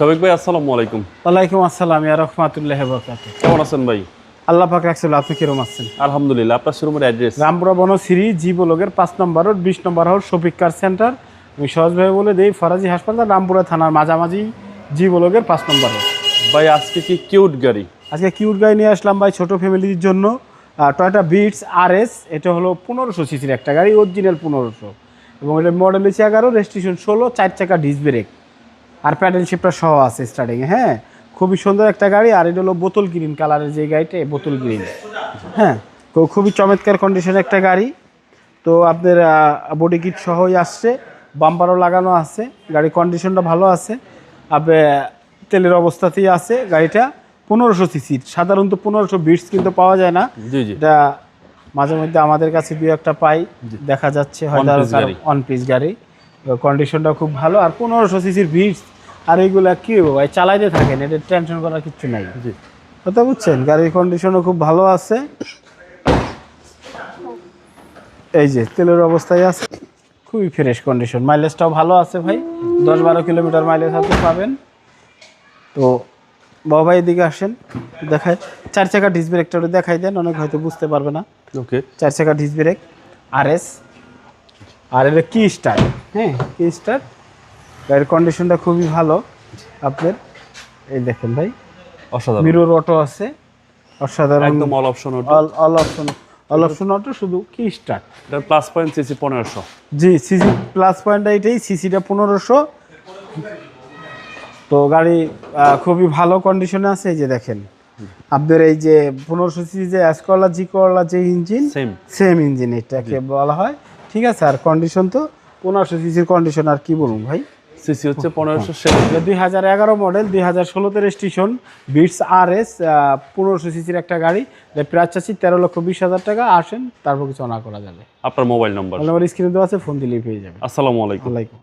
সবিক ভাই আসসালামু আলাইকুম। ওয়ালাইকুম আসসালাম ইয়া রহমাতুল্লাহ বরকাত কেমন আছেন ভাই? আল্লাহ পাক রাখছিল আপনি কিরম আছেন? আলহামদুলিল্লাহ আপনার শোরুমের অ্যাড্রেস? রামপুরা বনশ্রী জি বলগের পাঁচ নম্বর রোড বিশ নম্বর হল শফিক কার সেন্টার। আমি সহজভাবে বলে দিই ফরাজি হাসপাতাল রামপুরা থানার মাঝামাঝি জি বলগের পাঁচ নম্বর রোড। ভাই আজকে কি কিউট গাড়ি? আজকে কিউট গাড়ি নিয়ে আসলাম ভাই ছোট ফ্যামিলির জন্য। টয়টা বিটস আর এস এটা হলো পনেরোশো সিসির একটা গাড়ি অরিজিনাল পনেরোশো। এবং এটা মডেল হচ্ছে এগারো রেজিস্ট্রেশন ষোলো চার চাকা ডিস ব্রেক আর প্যাডেল শিপটা সহ আছে স্টার্টিংয়ে হ্যাঁ? খুবই সুন্দর একটা গাড়ি আর এটা হলো বোতল গ্রিন কালারের যে গাড়িটা এই বোতল গ্রিন হ্যাঁ? তো খুবই চমৎকার কন্ডিশনের একটা গাড়ি। তো আপনার বডি কিট সহই আসছে বাম্পারও লাগানো আছে গাড়ির কন্ডিশনটা ভালো আছে। আপনার তেলের অবস্থাতেই আছে গাড়িটা পনেরোশো সিসির সাধারণত পনেরোশো বিটস কিন্তু পাওয়া যায় না। এটা মাঝে মধ্যে আমাদের কাছে দু একটা পাই দেখা যাচ্ছে হয়তো অন পিস গাড়ি। কন্ডিশনটা খুব ভালো। আর পনেরোশো সিসির বিটস আর এইগুলা কি ভাই? চালাইতে থাকেন এটা টেনশন করার কিছু নাই। জি। কথা বুঝছেন গাড়ির কন্ডিশনও খুব ভালো আছে। এই যে তেলের অবস্থায় আছে। খুবই ফ্রেশ কন্ডিশন মাইলেজটাও ভালো আছে ভাই। দশ বারো কিলোমিটার মাইলেজ আপনি পাবেন। তো বাবা ভাই এদিকে আসেন দেখায়। চার চাকা ডিস ব্রেকটা দেখাই দেন অনেক হয়তো বুঝতে পারবে না। ওকে চার চাকা ডিস ব্রেক আর এস আর এটা কি স্টার হ্যাঁ। কি স্টার গাড়ির কন্ডিশনটা খুবই ভালো। আপনার এই দেখেন ভাই অসাধারণ। মিরর অটো আছে। অসাধারণ। একদম all option all all option all option auto শুধু কি স্টার্ট এটা প্লাস পয়েন্ট সিসি পনেরোশো। জি সিসি প্লাস পয়েন্ট এইটাই সিসিটা পনেরোশো। তো গাড়ি খুবই ভালো কন্ডিশনে আছে এই যে দেখেন। আপনার এই যে পনেরোশো সিসি যে অ্যাস করলা জি করলা যে ইঞ্জিন সেম সেম ইঞ্জিন এটাকে বলা হয়। ঠিক আছে আর কন্ডিশন তো পনেরোশো সিসির কন্ডিশন আর কি বলুন ভাই? সিসি হচ্ছে পনেরোশো দুই হাজার এগারো মডেল দুই হাজার ষোলোতে রেজিস্ট্রেশন বিটস আর এস পনেরোশো সিসির একটা গাড়ি। প্রায় চাচ্ছি তেরো লক্ষ বিশ হাজার টাকা। আসেন তারপর কিছু অনা করা যাবে। আপনার মোবাইল নম্বর আমার স্ক্রিনে দেওয়া আছে ফোন দিলেই পেয়ে যাবে আসসালামু আলাইকুম। আলাইকুম।